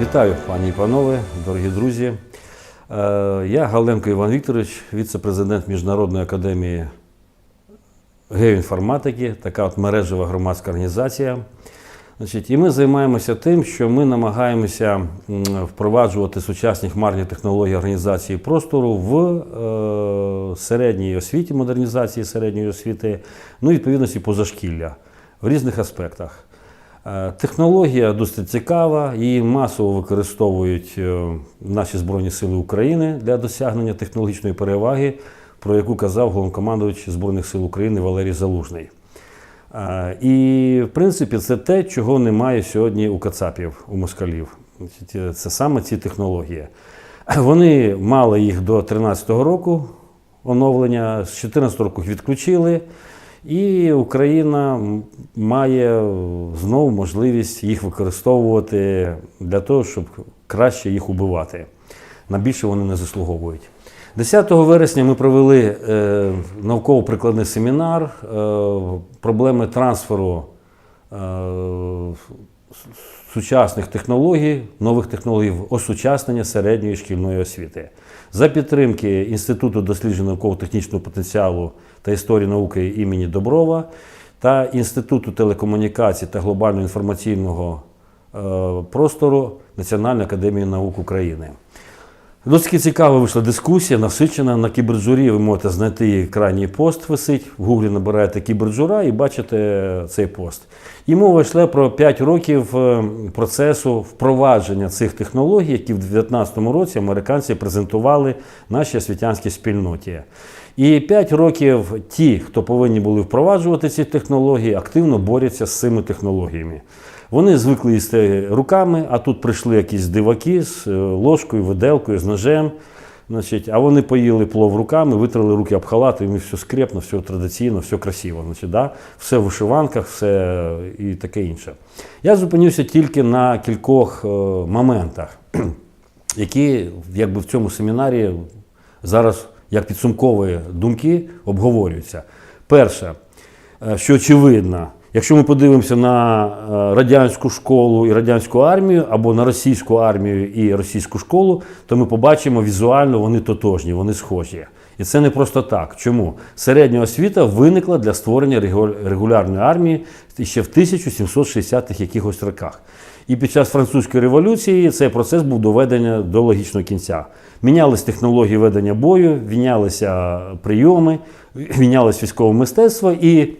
Вітаю, пані і панове, дорогі друзі. Е, Я Галенко Іван Вікторович, віце-президент Міжнародної академії геоінформатики, така от мережева громадська організація. Значить, і ми займаємося тим, що ми намагаємося впроваджувати сучасні хмарні технології організації простору в е, середній освіті, модернізації середньої освіти, ну і відповідності позашкілля в різних аспектах. Е, Технологія досить цікава, її масово використовують е, наші Збройні Сили України для досягнення технологічної переваги, про яку казав головнокомандувач Збройних сил України Валерій Залужний. Е, І, в принципі, це те, чого немає сьогодні у Кацапів, у москалів. Це саме ці технології. Вони мали їх до 2013 року оновлення, з 2014 року їх відключили. І Україна має знову можливість їх використовувати для того, щоб краще їх убивати. На більше вони не заслуговують. 10 вересня ми провели е, науково-прикладний семінар е, проблеми трансферу е, сучасних технологій, нових технологій осучаснення середньої шкільної освіти. За підтримки Інституту досліджень науково-технічного потенціалу та історії науки імені Доброва та Інституту телекомунікацій та глобального інформаційного е, простору Національної академії наук України. Досить цікава вийшла дискусія, насичена. На кіберджурі ви можете знайти крайній пост висить. В гуглі набираєте кіберджура і бачите цей пост. І мова йшла про 5 років е, процесу впровадження цих технологій, які в 2019 році американці презентували нашій освітянській спільноті. І 5 років ті, хто повинні були впроваджувати ці технології, активно борються з цими технологіями. Вони звикли їсти руками, а тут прийшли якісь диваки з е, ложкою, виделкою, з ножем. Значить, а вони поїли плов руками, витрали руки об халат, і все скрепно, все традиційно, все красиво. Значить, да? Все в вишиванках, все і таке інше. Я зупинився тільки на кількох е, моментах, які якби в цьому семінарі зараз як підсумкові думки обговорюються. Перше, е, що очевидно, якщо ми подивимося на е, радянську школу і радянську армію, або на російську армію і російську школу, то ми побачимо візуально вони тотожні, вони схожі. І це не просто так. Чому? Середня освіта виникла для створення регулярної армії ще в 1760-х якихось роках. І під час французької революції цей процес був доведений до логічного кінця. Мінялись технології ведення бою, мінялися прийоми, мінялось військове мистецтво, і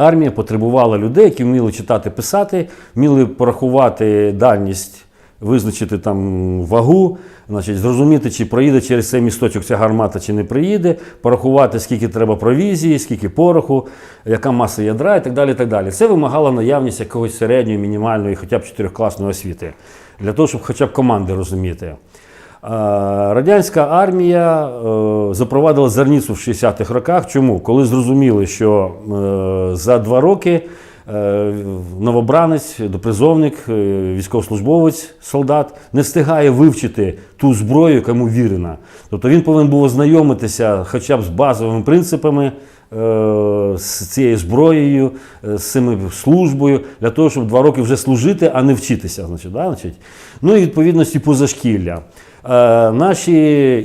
армія потребувала людей, які вміли читати, писати, вміли порахувати дальність, визначити там вагу, значить, зрозуміти, чи проїде через цей місточок ця гармата, чи не приїде, порахувати, скільки треба провізії, скільки пороху, яка маса ядра і так далі. і так далі. Це вимагало наявність якогось середньої, мінімальної, хоча б чотирьохкласної освіти, для того, щоб хоча б команди розуміти. А, Радянська армія е, запровадила зерніцу в 60-х роках. Чому? Коли зрозуміли, що е, за два роки е, новобранець, допризовник, е, військовослужбовець, солдат не встигає вивчити ту зброю, яка йому вірена. Тобто він повинен був ознайомитися хоча б з базовими принципами. е, З цією зброєю, е, з цими службою, для того, щоб два роки вже служити, а не вчитися. Значить, да? значить. Ну і відповідності позашкілля. Е, наші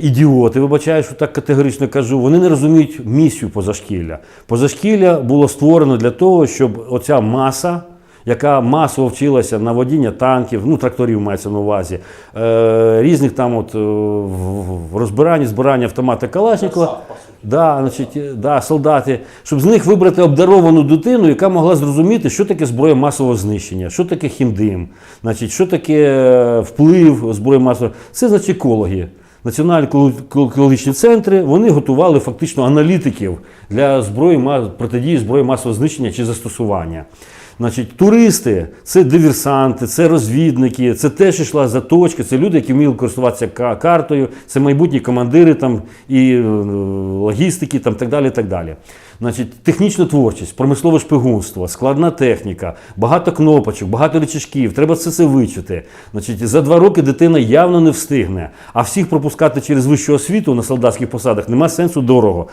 ідіоти, вибачаю, що так категорично кажу, вони не розуміють місію позашкілля. Позашкілля було створено для того, щоб оця маса, яка масово вчилася на водіння танків, ну тракторів мається на увазі, е, різних там от е, в- розбиранні, збиранні автомата Калашникова. Да, значить, да, солдати, щоб з них вибрати обдаровану дитину, яка могла зрозуміти, що таке зброя масового знищення, що таке хімдим, значить, що таке е, вплив зброї масового. Це значить екологи. Національні еколо- екологічні центри вони готували фактично аналітиків для зброї протидії зброї масового знищення чи застосування. Значить, туристи це диверсанти, це розвідники, це теж йшла заточка, це люди, які вміли користуватися ка- картою, це майбутні командири там, і е, логістики, там, так далі. так далі. Значить, технічна творчість, промислове шпигунство, складна техніка, багато кнопочок, багато речашків. Треба це все вичити. Значить, за два роки дитина явно не встигне. А всіх пропускати через вищу освіту на солдатських посадах нема сенсу дорого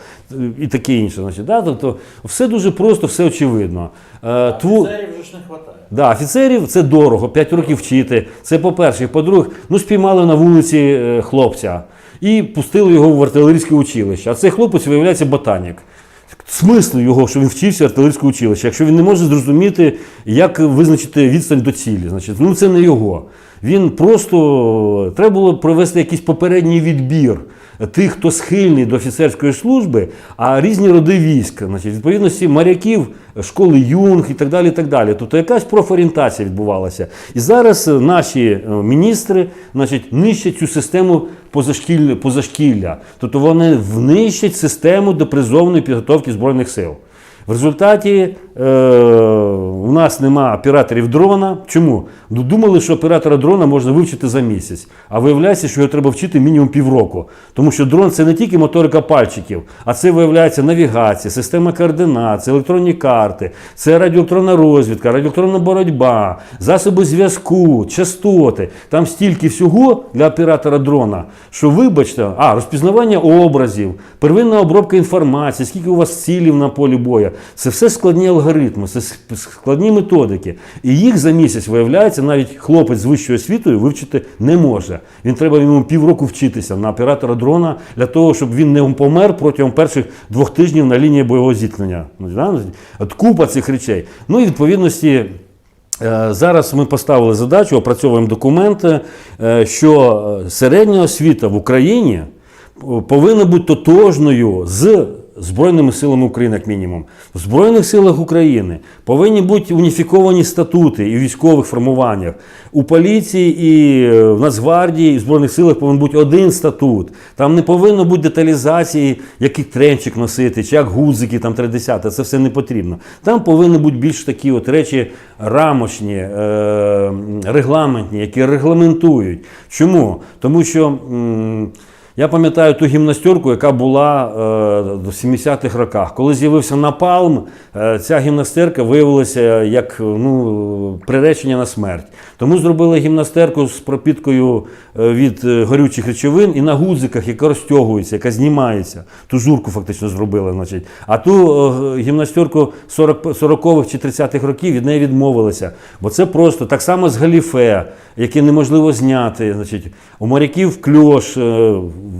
і таке інше. Значить, да? тобто, все дуже просто, все очевидно. Е, тву- Офіцерів вже ж не вистачає. Да, офіцерів це дорого, 5 років вчити. Це по-перше. По-друге, ну спіймали на вулиці е, хлопця і пустили його в артилерійське училище. А цей хлопець виявляється ботанік. Смисл його, що він вчився в артилерійське училище, якщо він не може зрозуміти, як визначити відстань до цілі, значить, ну це не його. Він просто треба було провести якийсь попередній відбір тих, хто схильний до офіцерської служби, а різні роди військ, значить, відповідності моряків, школи юнг і так далі. І так далі. Тобто якась профорієнтація відбувалася. І зараз е, наші е, міністри значить, нищать цю систему позашкілля, позашкілля. Тобто вони внищать систему допризовної підготовки Збройних сил. В результаті у нас нема операторів дрона. Чому? Ну, Думали, що оператора дрона можна вивчити за місяць, а виявляється, що його треба вчити мінімум півроку. Тому що дрон це не тільки моторика пальчиків, а це виявляється навігація, система координат, це електронні карти, це радіоелектронна розвідка, радіоелектронна боротьба, засоби зв'язку, частоти. Там стільки всього для оператора дрона, що вибачте, а розпізнавання образів, первинна обробка інформації, скільки у вас цілів на полі бою. Це все складні алгоритми, це складні методики. І їх за місяць виявляється, навіть хлопець з вищою освітою вивчити не може. Він треба йому півроку вчитися на оператора дрона для того, щоб він не помер протягом перших двох тижнів на лінії бойового зіткнення. Ну. От купа цих речей. Ну і відповідності. Е, Зараз ми поставили задачу, опрацьовуємо документи, е, що е, середня освіта в Україні повинна бути тотожною з Збройними силами України, як мінімум. В Збройних силах України повинні бути уніфіковані статути і військових формуваннях. У поліції і е, в Нацгвардії і в Збройних силах повинен бути один статут. Там не повинно бути деталізації, який тренчик носити, чи як гудзики, там 30. Це все не потрібно. Там повинні бути більш такі от речі рамочні, е, регламентні, які регламентують. Чому? Тому що. Я пам'ятаю ту гімнастерку, яка була е, в 70-х роках. Коли з'явився напалм, е, ця гімнастерка виявилася як ну, приречення на смерть. Тому зробили гімнастерку з пропіткою е, від горючих речовин і на гудзиках, яка розтягується, яка знімається. Ту журку фактично зробили. Значить. А ту гімнастерку 40 40-х чи 30-х років від неї відмовилися. Бо це просто так само з галіфе, яке неможливо зняти. Значить, у моряків кльош,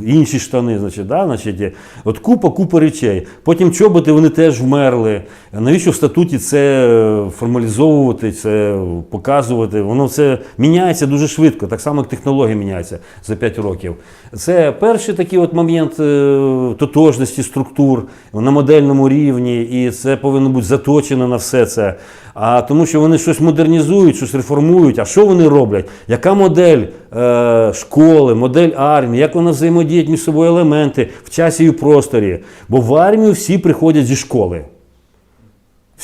інші штани, значить, да, значить, от купа, купа речей. Потім чоботи вони теж вмерли. Навіщо в статуті це е, формалізовувати, це показувати? Воно все міняється дуже швидко, так само як технологія міняється за 5 років. Це перший такий от момент е, тотожності структур на модельному рівні, і це повинно бути заточено на все це. А тому, що вони щось модернізують, щось реформують. А що вони роблять? Яка модель е, школи, модель армії, як вона взаємодіють між собою елементи в часі і в просторі? Бо в армію всі приходять зі школи.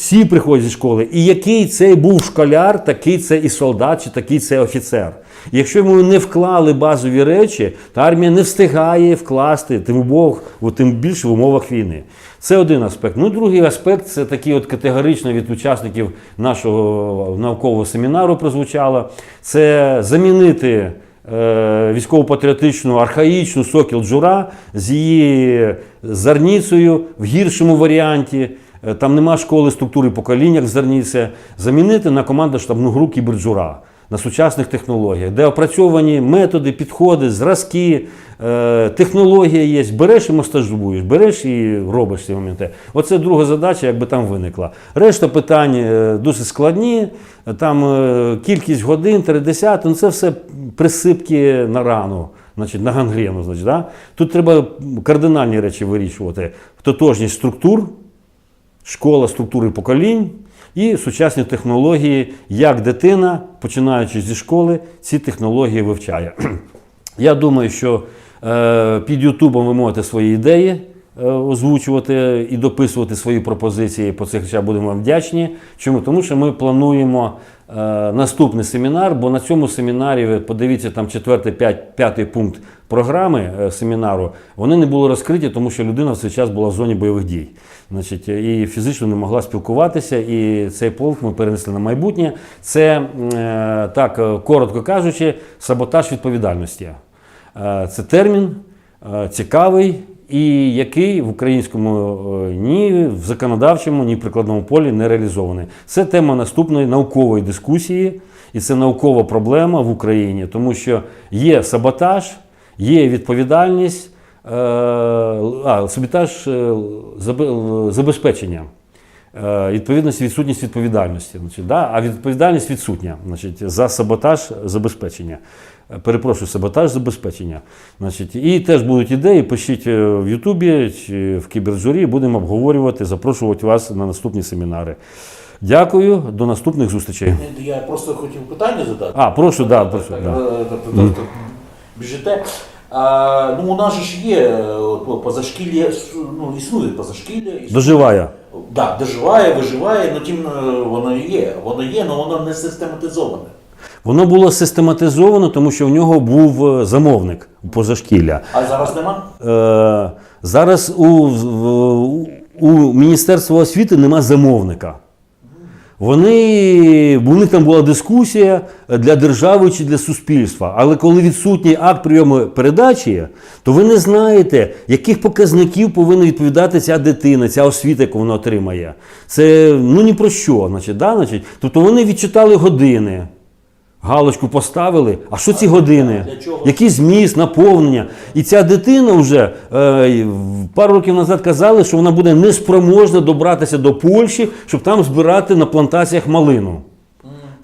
Всі приходять зі школи. І який цей був школяр, такий це і солдат, чи такий це офіцер. Якщо йому не вклали базові речі, то армія не встигає вкласти, тим, умов, тим більше в умовах війни. Це один аспект. Ну, другий аспект це такий от категорично від учасників нашого наукового семінару прозвучало. Це замінити е, військово-патріотичну архаїчну сокіл джура з її зарніцею в гіршому варіанті. Е, Там нема школи структури покоління як Зарніце. Замінити на командно-штабну гру кіберджура на сучасних технологіях, де опрацьовані методи, підходи, зразки, е, технологія є. Береш і мастажуєш, береш і робиш ці моменти. Оце друга задача, якби там виникла. Решта питань е, досить складні. Там кількість годин, 30, ну це все присипки на рану. Значить, на гангрену, значить, да? Тут треба кардинальні речі вирішувати. Тотожність структур, школа структури поколінь і сучасні технології, як дитина, починаючи зі школи, ці технології вивчає. Я думаю, що е, під Ютубом ви можете свої ідеї е, озвучувати і дописувати свої пропозиції по цих речах. Будемо вам вдячні. Чому? Тому що ми плануємо е, наступний семінар, бо на цьому семінарі ви подивіться там четвертий, п'ять, п'ятий пункт програми е, семінару. Вони не були розкриті, тому що людина в цей час була в зоні бойових дій. Значить, і фізично не могла спілкуватися, і цей полк ми перенесли на майбутнє. Це, е, так, е, коротко кажучи, саботаж відповідальності. Е, Це термін е, цікавий і який в українському е, ні в законодавчому, ні в прикладному полі не реалізований. Це тема наступної наукової дискусії, і це наукова проблема в Україні, тому що є саботаж, є відповідальність, е, а, саботаж е, забезпечення. Е, Відповідність, відсутність відповідальності. Значить, да? А відповідальність відсутня значить, за саботаж забезпечення. Е, Перепрошую, саботаж забезпечення. Значить, і теж будуть ідеї, пишіть е, в Ютубі чи в кібержурі, будемо обговорювати, запрошувати вас на наступні семінари. Дякую, до наступних зустрічей. Я просто хотів питання задати. А, прошу, да, прошу. Да. е, так, так, так, Біжите. А, ну, у нас же ж є е, позашкілля, ну, існує позашкілля. Існує, Доживає. да, доживає, виживає, ну тим е, воно є. Воно є, але воно не систематизоване. Воно було систематизовано, тому що в нього був е, замовник позашкілля. А зараз нема? Е, зараз у, в- у Міністерства освіти нема замовника. Вони, у них там була дискусія для держави чи для суспільства. Але коли відсутній акт прийому передачі, то ви не знаєте, яких показників повинна відповідати ця дитина, ця освіта, яку вона отримає. Це ну ні про що. Значить, да? значить, тобто вони відчитали години. Галочку поставили. А що ці години? Який зміст, наповнення? І ця дитина вже е, пару років назад казали, що вона буде неспроможна добратися до Польщі, щоб там збирати на плантаціях малину.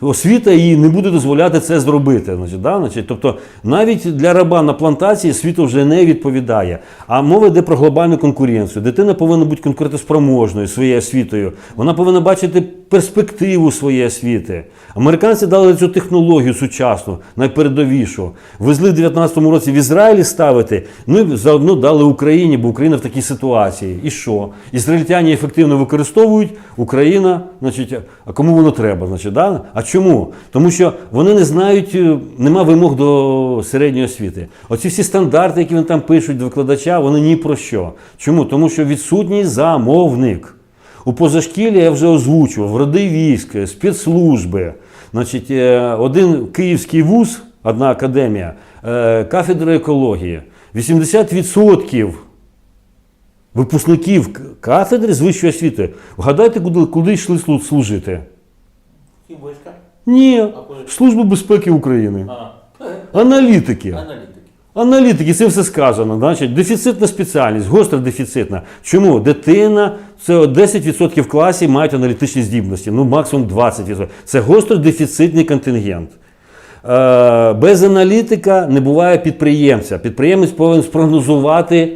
Освіта їй не буде дозволяти це зробити. Значить, да? значить, тобто навіть для раба на плантації світ вже не відповідає. А мова йде про глобальну конкуренцію. Дитина повинна бути конкурентоспроможною своєю освітою. Вона повинна бачити перспективу своєї освіти. Американці дали цю технологію сучасну, найпередовішу. Везли в 19-му році в Ізраїлі ставити, ну і заодно дали Україні, бо Україна в такій ситуації. І що? Ізраїльтяні ефективно використовують, Україна, значить, а кому воно треба? Значить, да? А чому? Тому що вони не знають, е, нема вимог до середньої освіти. Оці всі стандарти, які вони там пишуть викладача, вони ні про що. Чому? Тому що відсутній замовник. У позашкілля я вже озвучував, роди військ, спецслужби. Значить, е, один київський вуз, одна академія, е, кафедра екології. 80% випускників кафедри з вищої освіти. Вгадайте, куди, куди йшли служити? Ні, Служба безпеки України. Аналітики. аналітики. Аналітики, це все сказано. Значить, дефіцитна спеціальність, гостро дефіцитна. Чому? Дитина, це 10% в класі мають аналітичні здібності, ну максимум 20%. Це гостро дефіцитний контингент. Е, без аналітика не буває підприємця. Підприємець повинен спрогнозувати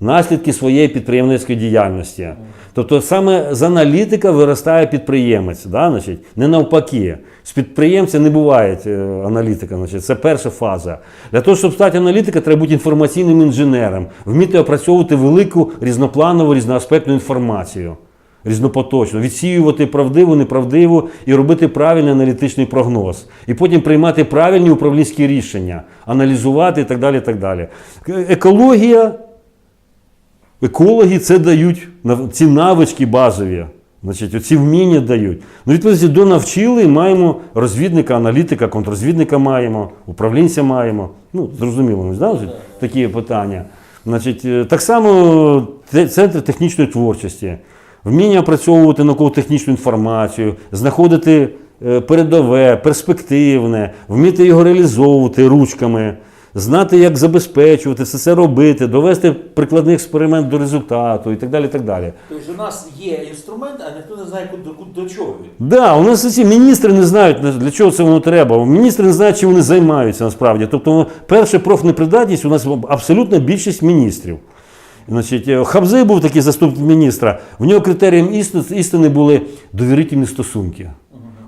наслідки своєї підприємницької діяльності. Тобто саме з аналітика виростає підприємець, да? значить, не навпаки. З підприємця не буває е, аналітика. Значить, це перша фаза. Для того, щоб стати аналітиком, треба бути інформаційним інженером, вміти опрацьовувати велику різнопланову, різноаспектну інформацію. Різнопоточно, відсіювати правдиву, неправдиву і робити правильний аналітичний прогноз. І потім приймати правильні управлінські рішення, аналізувати і так далі. І так далі. Екологія Екологи це дають ці навички базові. Значить, оці вміння дають. Ну, відповідно, до навчили, маємо розвідника, аналітика, контррозвідника маємо, управлінця маємо. Ну, зрозуміло, да, такі питання. Значить, е, так само центр технічної творчості, вміння опрацьовувати науково-технічну інформацію, знаходити е, передове, перспективне, вміти його реалізовувати ручками. Знати, як забезпечувати все це робити, довести прикладний експеримент до результату і так далі. Так далі. Тобто у нас є інструмент, а ніхто не знає, куди, куди, до чого він. Да, у нас ці міністри не знають, для чого це воно треба. Міністри не знають, чим вони займаються насправді. Тобто, перша профнепридатність у нас абсолютна більшість міністрів. Значить, е, Хабзей був такий заступник міністра. В нього критерієм істини були довірительні стосунки.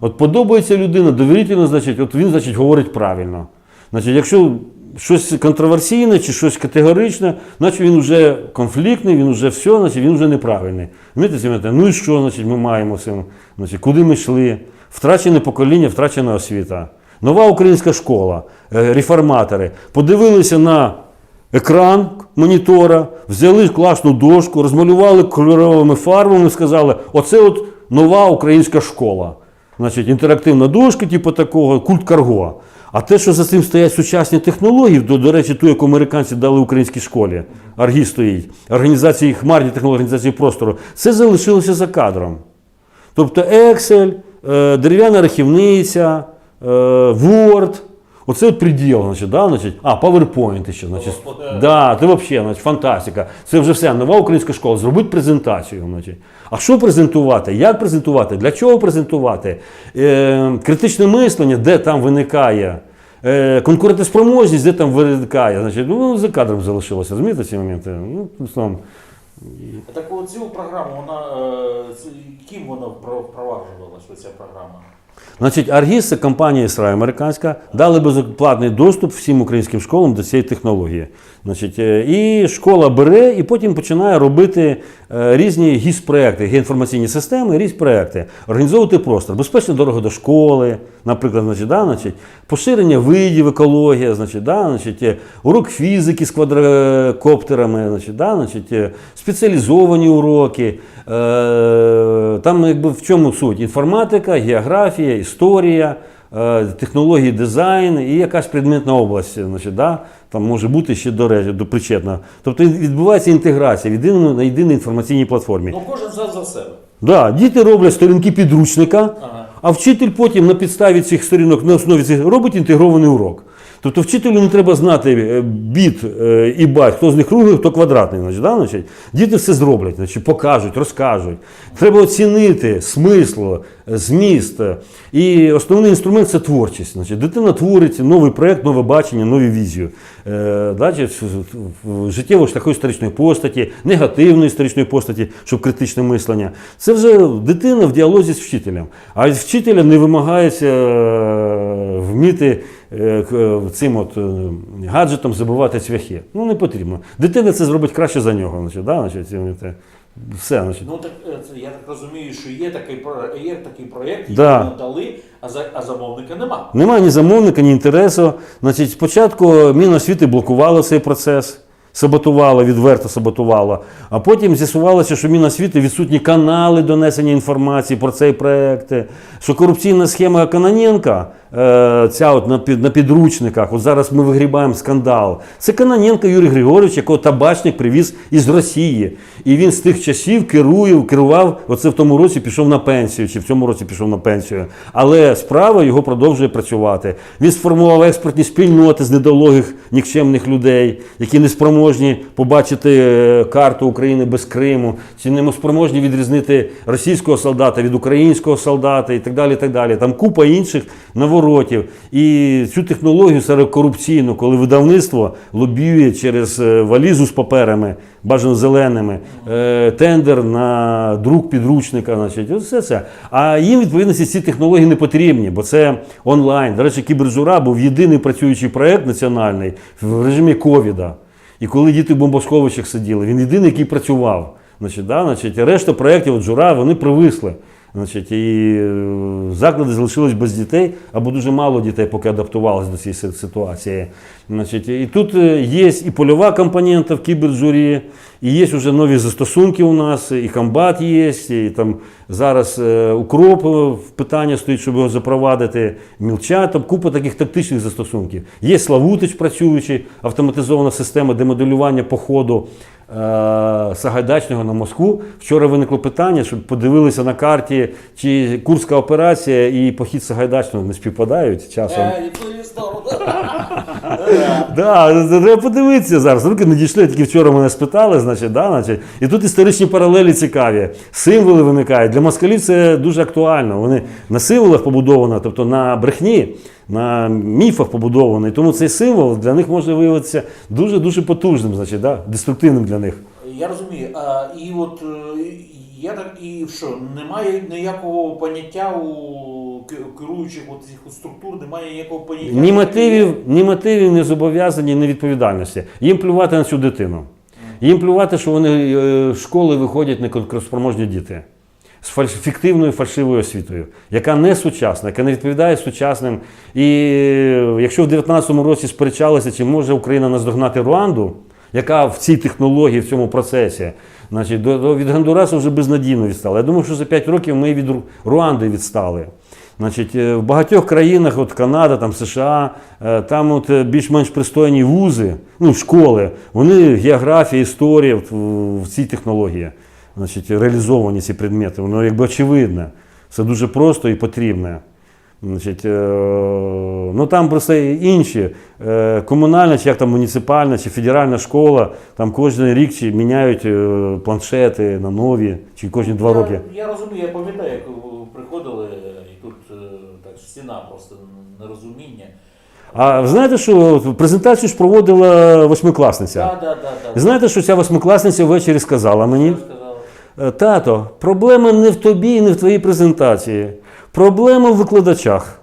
От подобається людина, довірительно, значить, от він значить, говорить правильно. Значить, якщо щось контроверсійне чи щось категоричне, значить він вже конфліктний, він вже все, значить він вже неправильний. Знаєте, ну і що значить, ми маємо цим? Значить, куди ми йшли? Втрачене покоління, втрачена освіта. Нова українська школа, е, реформатори подивилися на екран монітора, взяли класну дошку, розмалювали кольоровими фарбами, сказали, оце от нова українська школа. Значить, інтерактивна дошка, типу такого, культ карго. А те, що за цим стоять сучасні технології, до, до речі, ту, яку американці дали українській школі, Аргі стоїть, організації хмарні технології організації простору, це залишилося за кадром. Тобто Excel, е, дерев'яна рахівниця, е, Word. Оце от приділ, значить, да, значить, а, PowerPoint ще, значить, Господи. да, це взагалі, значить, фантастика. Це вже все, нова українська школа, зробить презентацію. Значить. А що презентувати? Як презентувати? Для чого презентувати? Е, критичне мислення, де там виникає? Е, конкурентоспроможність, де там виникає? Значить, ну, за кадром залишилося, розумієте ці моменти? Ну, словом, Так цю програму, вона, е, ким вона впро- впроваджувалась, оця програма? Значить, Аргіс це компанія Ісра американська, дали безоплатний доступ всім українським школам до цієї технології. Значить, е, і школа бере і потім починає робити е, різні гіс-проекти, геоінформаційні системи, різні проекти, організовувати простор, безпечна дорога до школи, наприклад, значить, да, значить, поширення видів, екологія, значить, да, значить, е, урок фізики з квадрокоптерами, значить, да, значить, спеціалізовані уроки. Там якби в чому суть? Інформатика, географія, історія, технології, дизайн і якась предметна область. Значить, да? Там може бути ще до речі, до причетна. Тобто відбувається інтеграція в єдину, на єдиній інформаційній платформі. Ну кожен за, за себе. Да, діти роблять сторінки підручника, Ага. а вчитель потім на підставі цих сторінок на основі цих робить інтегрований урок. Тобто вчителю не треба знати е, біт е, і байт, хто з них круглий, хто квадратний. Значить, да? значить, діти все зроблять, значить, покажуть, розкажуть. Треба оцінити смисло, е, зміст. е, І основний інструмент це творчість. Значить, дитина творить новий проєкт, нове бачення, нову візію. Е, в- в життєво шляху історичної постаті, негативної історичної постаті, щоб критичне мислення. Це вже дитина в діалозі з вчителем. А від вчителя не вимагається е, вміти е, е, цим от е, гаджетом забивати цвяхи. Ну не потрібно. Дитина це зробить краще за нього. Значить, да, значить, це- все, значить. Ну так е, це я так розумію, що є такий є такий проєкт, який Да. ми дали, а за а замовника нема. Немає ні замовника, ні інтересу. Значить, спочатку Міносвіти блокувало цей процес, саботувало, відверто саботувало. А потім з'ясувалося, що Міносвіти відсутні канали донесення інформації про цей проект, що корупційна схема Каноненка, е, ця от на, під, на підручниках, от зараз ми вигрібаємо скандал. Це Каноненко Юрій Григорович, якого табачник привіз із Росії. І він з тих часів керує, керував, оце в тому році пішов на пенсію, чи в цьому році пішов на пенсію. Але справа його продовжує працювати. Він сформував експертні спільноти з недолугих нікчемних людей, які не спроможні побачити е, карту України без Криму, чи не спроможні відрізнити російського солдата від українського солдата і так далі. І так далі. Там купа інших наворотів. І цю технологію серед корупційну, коли видавництво лобіює через е, валізу з паперами, бажано зеленими, е, тендер на друк підручника, значить, все це. А їм відповідності ці технології не потрібні, бо це онлайн. До речі, кібержура був єдиний працюючий проект національний в режимі ковіда. І коли діти в бомбосховищах сиділи, він єдиний, який працював. Значить, да, значить, решта проєктів от жура вони привисли. Значить, і е, заклади залишились без дітей або дуже мало дітей, поки адаптувалися до цієї ситуації. Значить, і тут е, є і польова компонента в кібержурі, і є вже нові застосунки у нас, і комбат є, і там зараз е, укроп питання стоїть, щоб його запровадити, мілча, там купа таких тактичних застосунків. Є Славутич працюючий, автоматизована система демоделювання по ходу е, Сагайдачного на Москву. Вчора виникло питання, щоб подивилися на карті, чи Курська операція і похід Сагайдачного не співпадають часом. Е, і то є здорово. Да, треба подивитися зараз. Руки не дійшли, тільки вчора мене спитали, значить, да, значить. І тут історичні паралелі цікаві. Символи виникають. Для москалів це дуже актуально. Вони на символах побудовано, тобто на брехні, на міфах побудовано. І тому цей символ для них може виявитися дуже-дуже потужним, значить, да, деструктивним для них. Я розумію. А, і от е, я так і що, немає ніякого поняття у керуючих от цих структур, немає ніякого поняття. Ні мотивів, ні мотивів, ні зобов'язані, ні відповідальності. Їм плювати на цю дитину. Їм плювати, що вони е, з школи виходять неконкурентоспроможні діти. з фіктивною фальшивою освітою, яка не сучасна, яка не відповідає сучасним. І е, якщо в 2019 році сперечалися, чи може Україна наздогнати Руанду, яка в цій технології, в цьому процесі, значить, до, до, від Гондурасу вже безнадійно відстала. Я думаю, що за 5 років ми від Руанди відстали. Значить, е, в багатьох країнах, от Канада, там США, е, там от е, більш-менш пристойні вузи, ну, школи, вони географія, історія в, в цій технології, значить, реалізовані ці предмети. Воно якби очевидне. Все дуже просто і потрібне. Значить, е, ну там просто інші е, комунальна, чи як там муніципальна, чи федеральна школа, там кожен рік чи міняють е, планшети на нові, чи кожні два я, роки. Я розумію, я пам'ятаю, як приходили, і тут так стіна просто нерозуміння. А знаєте, що презентацію ж проводила восьмикласниця. Так, так, так, так. Знаєте, що ця восьмикласниця ввечері сказала мені? Що «Е, Тато, проблема не в тобі і не в твоїй презентації. Проблема в викладачах.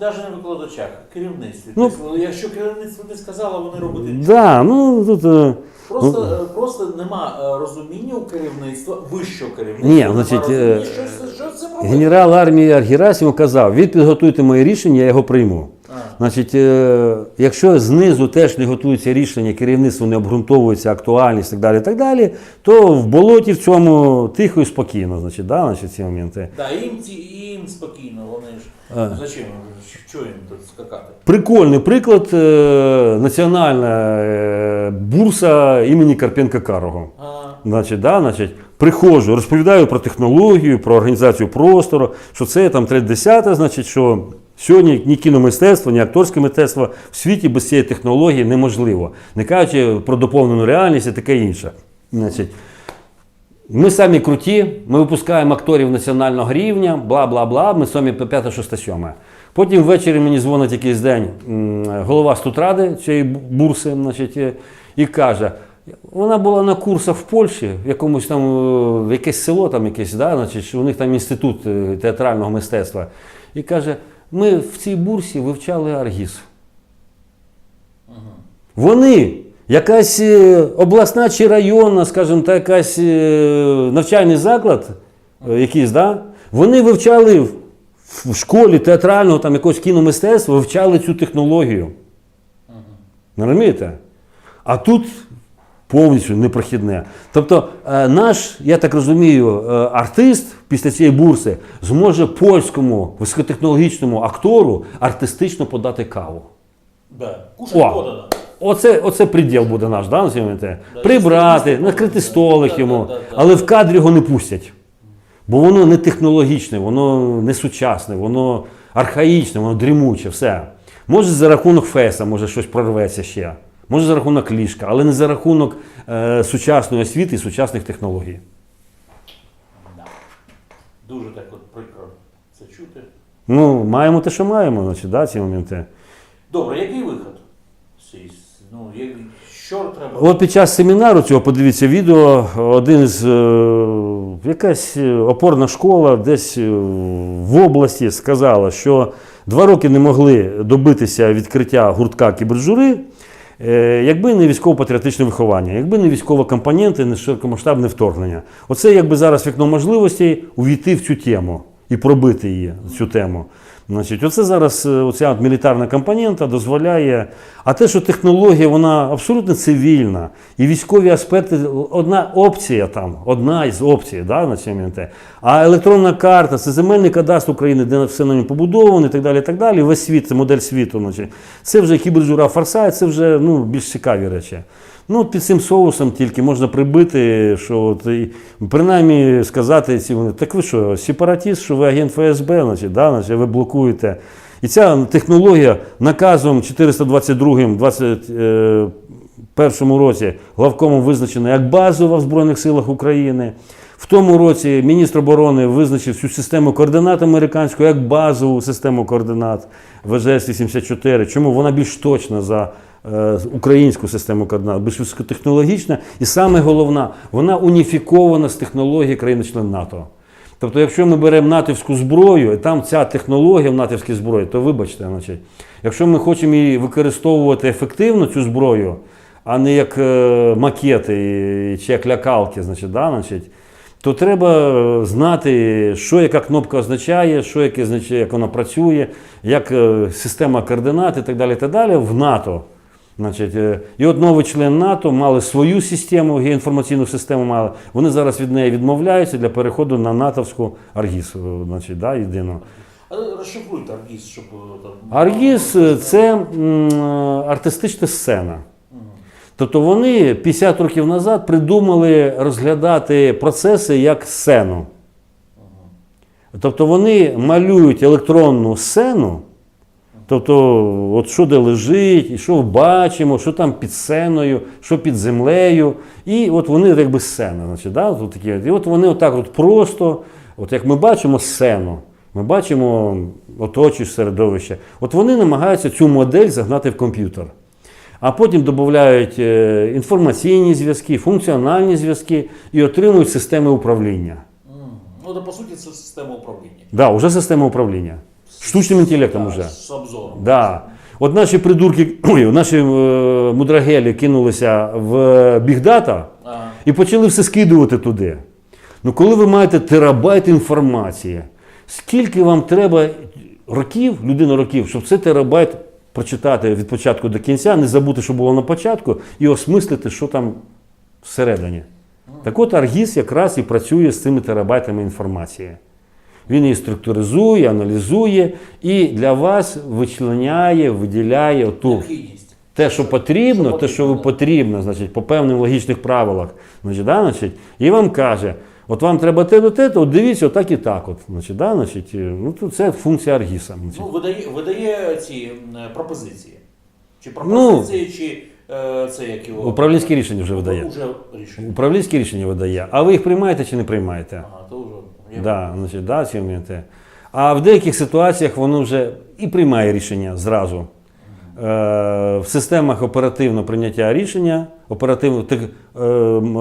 Навіть не в викладачах, керівництві. Ну, Тобто, якщо керівництво не сказало, вони робити нічого. Да, ну тут. е, Просто, е, просто нема е, розуміння у керівництва, вищого керівництва. Ні, нема значить, розуміння, е, що, що робити. Генерал армії Герасимов казав: ви підготуйте моє рішення, я його прийму. А. Значить, е, якщо знизу теж не готуються рішення, керівництво не обґрунтовується актуальність і так далі, так далі, то в болоті в цьому тихо і спокійно, значить, да, значить, ці моменти. Да, їм, ці, їм спокійно, вони ж. А. Зачем? Що їм тут скакати? Прикольний приклад е, національна е, бурса імені Карпенка Карого. Значить, да, значить, приходжу, розповідаю про технологію, про організацію простору, що це там 30 значить, що сьогодні ні кіномистецтво, ні акторське мистецтво в світі без цієї технології неможливо. Не кажучи про доповнену реальність і таке інше. Значить, ми самі круті, ми випускаємо акторів національного рівня, бла бла бла. Ми самі 5, 6, 7. Потім ввечері мені дзвонить якийсь день голова студради цієї бурси, значить, е, і каже: вона була на курсах в Польщі, в якомусь там е, в якесь село, там якесь, да, значить, у них там інститут е, театрального мистецтва. І каже: ми в цій бурсі вивчали Аргіз. Вони, якась е, обласна чи районна, скажімо так, якась е, навчальний заклад, е, якийсь, да? вони вивчали в- школі театрального там якогось кіномистецтва, вивчали цю технологію. Не розумієте? А тут повністю непрохідне. Тобто, наш, я так розумію, артист після цієї бурси зможе польському високотехнологічному актору артистично подати каву. да. Кушать О! подано. Оце, оце приділ буде наш, да? Да, Прибрати, накрити столик да, йому, да, да, да. але в кадрі його не пустять. Бо воно не технологічне, воно не сучасне, воно архаїчне, воно дрімуче, все. Може за рахунок феса, може щось прорветься ще. Може за рахунок ліжка, але не за рахунок е, сучасної освіти і сучасних технологій. Да. Дуже так от прикро це чути. Ну, маємо те, що маємо, значить, да, ці моменти. Добре, який виход? з цієї Ну, що треба? От під час семінару цього подивіться відео, один з е, якась е, опорна школа десь е, в області сказала, що два роки не могли добитися відкриття гуртка кібержури, якби не військово-патріотичне виховання, якби не військова компоненти, не широкомасштабне вторгнення. Оце якби зараз вікно можливостей увійти в цю тему і пробити її, цю тему. Значить, оце зараз е, оця мілітарна компонента дозволяє. А те, що технологія вона абсолютно цивільна, і військові аспекти одна опція там, одна із опцій, да, на цьому. А електронна карта це земельний кадастр України, де все на ньому побудовано, і так далі. і так далі. Весь світ, це модель світу. Значить. Це вже кіберджура форсайт, це вже ну, більш цікаві речі. Ну, під цим соусом тільки можна прибити, що от, і, принаймні сказати, ці, вони, так ви що, сепаратіст, що ви агент ФСБ, значить, да, значить, ви блокуєте. І ця технологія наказом 422 21 році главкомом визначена як базова в Збройних силах України. В тому році міністр оборони визначив цю систему координат американську як базову систему координат ВЖС-84. Чому вона більш точна за е, українську систему координат, більш високотехнологічна, і саме головна, вона уніфікована з технології країни-член НАТО. Тобто, якщо ми беремо натівську зброю, і там ця технологія в натівській зброї, то вибачте, значить, якщо ми хочемо її використовувати ефективно, цю зброю, а не як е, макети чи як лякалки, значить, да, значить, то треба е, знати, що яка кнопка означає, що яке означає, як вона працює, як е, система координат і так далі. і так далі в НАТО. Значить, е, і от новий член НАТО мали свою систему, геоінформаційну систему мали. Вони зараз від неї відмовляються для переходу на натовську Аргіс, е, значить, да, єдину. А розшифруйте Аргіз, щоб е, там. Аргіс це м, артистична сцена. Тобто вони 50 років назад придумали розглядати процеси як сцену. Тобто вони малюють електронну сцену, тобто, от що де лежить, і що бачимо, що там під сценою, що під землею. І от вони якби сцена. Значить, да? от такі. І от вони отак от просто, от як ми бачимо сцену, ми бачимо оточуюче середовище. От вони намагаються цю модель загнати в комп'ютер. А потім додають е, інформаційні зв'язки, функціональні зв'язки і отримують системи управління. Ну, то, по суті, це система управління. Да, вже система управління. Штучним інтелектом Так, вже. З обзором. Да. От наші придурки, ой, наші е, мудрагелі кинулися в бігдата А, і почали все скидувати туди. Ну, коли ви маєте терабайт інформації, скільки вам треба років, людина років, щоб цей терабайт прочитати від початку до кінця, не забути, що було на початку, і осмислити, що там всередині. Так от Аргіс якраз і працює з цими терабайтами інформації. Він її структуризує, аналізує і для вас вичленяє, виділяє ту те, що потрібно, те, що ви потрібно. значить, по певним логічних правилах, значить, да, значить, і вам каже, от вам треба те до те, от дивіться, отак і так. От, значить, да, значить, е, ну, то це функція Аргіса. Значить. Ну, видає, видає ці е, пропозиції. Чи Ну, пропозиції, чи е, це як його. Управлінські рішення вже видає. Уже рішення. Управлінські рішення видає. А ви їх приймаєте чи не приймаєте? Ага, то вже. Да, значить, да, ці моменти. А в деяких ситуаціях воно вже і приймає рішення зразу. Е, в системах оперативного прийняття рішення, оперативно, тих, е,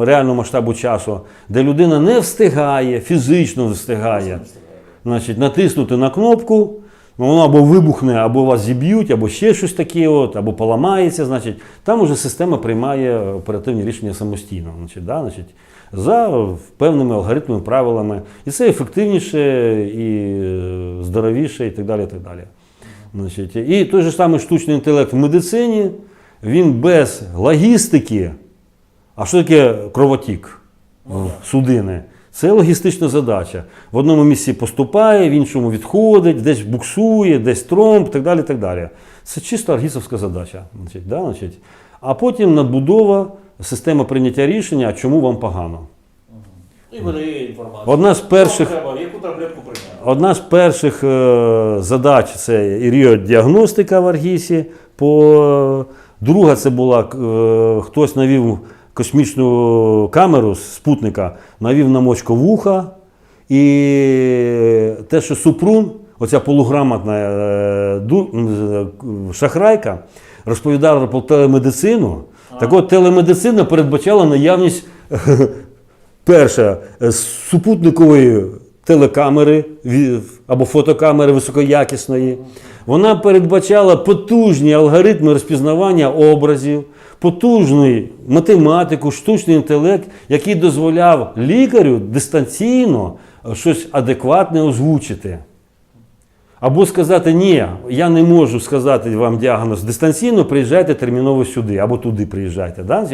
реального масштабу часу, де людина не встигає, фізично не встигає, значить, натиснути на кнопку, воно або вибухне, або вас зіб'ють, або ще щось таке, от, або поламається. Значить, там уже система приймає оперативні рішення самостійно. Значить, да, значить, за певними алгоритмами, правилами. І це ефективніше, і е, здоровіше, і так далі. І, так далі. Значить, і той же самий штучний інтелект в медицині, він без логістики. А що таке кровотік в судини? Це логістична задача. В одному місці поступає, в іншому відходить, десь буксує, десь тромб, так далі. так далі. Це чисто аргісовська задача. Значить, да, значить. А потім надбудова, система прийняття рішення, чому вам погано. І видає інформацію. Одна з перших- треба, яку таблетку прийняти. Одна з перших е, задач це іріодіагностика в Аргісі. По, друга це була е, хтось навів космічну камеру з спутника, навів на мочковуха. І те, що Супрун, оця полуграмотна е, е, шахрайка, розповідала про телемедицину. Так от телемедицина передбачала наявність Перше, е, супутникової телекамери або фотокамери високоякісної. Вона передбачала потужні алгоритми розпізнавання образів, потужний математику, штучний інтелект, який дозволяв лікарю дистанційно щось адекватне озвучити. Або сказати, ні, я не можу сказати вам діагноз дистанційно, приїжджайте терміново сюди, або туди приїжджайте. Да.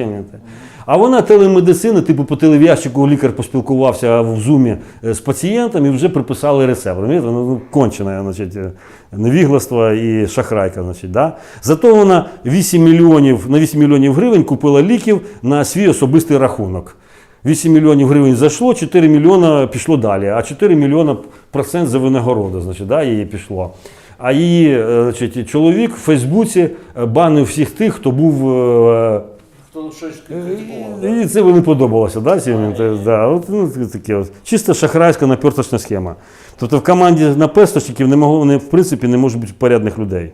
А вона телемедицина, типу по телев'язчику лікар поспілкувався в зумі е, з пацієнтом і вже приписали рецепт. Ну, кончене, е, невігластво і шахрайка. Значить, да? Зато вона 8 мільйонів, на 8 мільйонів гривень купила ліків на свій особистий рахунок. 8 мільйонів гривень зайшло, 4 мільйона пішло далі, а 4 мільйона процент за винагороду, значить, да, її пішло. А її е, значить, чоловік в Фейсбуці е, банив всіх тих, хто був. е, Хто щось. І це мені подобалося, да, моменти? да, от, ну, таке от. Чисто шахрайська наперточна схема. Тобто в команді наперсточників не могло, не, в принципі, не може бути порядних людей.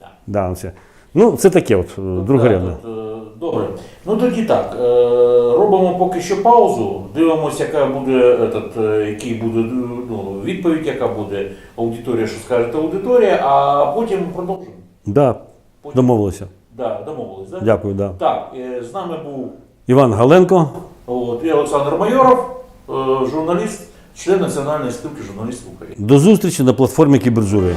Да. Да, це. Ну, це таке от, е, другорядне. Добре. Ну тоді так. е, Робимо поки що паузу. Дивимося, яка буде этот, е, який буде ну, відповідь, яка буде аудиторія, що скаже аудиторія, а потім продовжимо. Да, Потім. домовилися. Да, домовились, да? Дякую, да. Так, е, з нами був Іван Галенко. от, і Олександр Майоров. журналіст, член Національної спілки журналістів України. До зустрічі на платформі Кіберджури.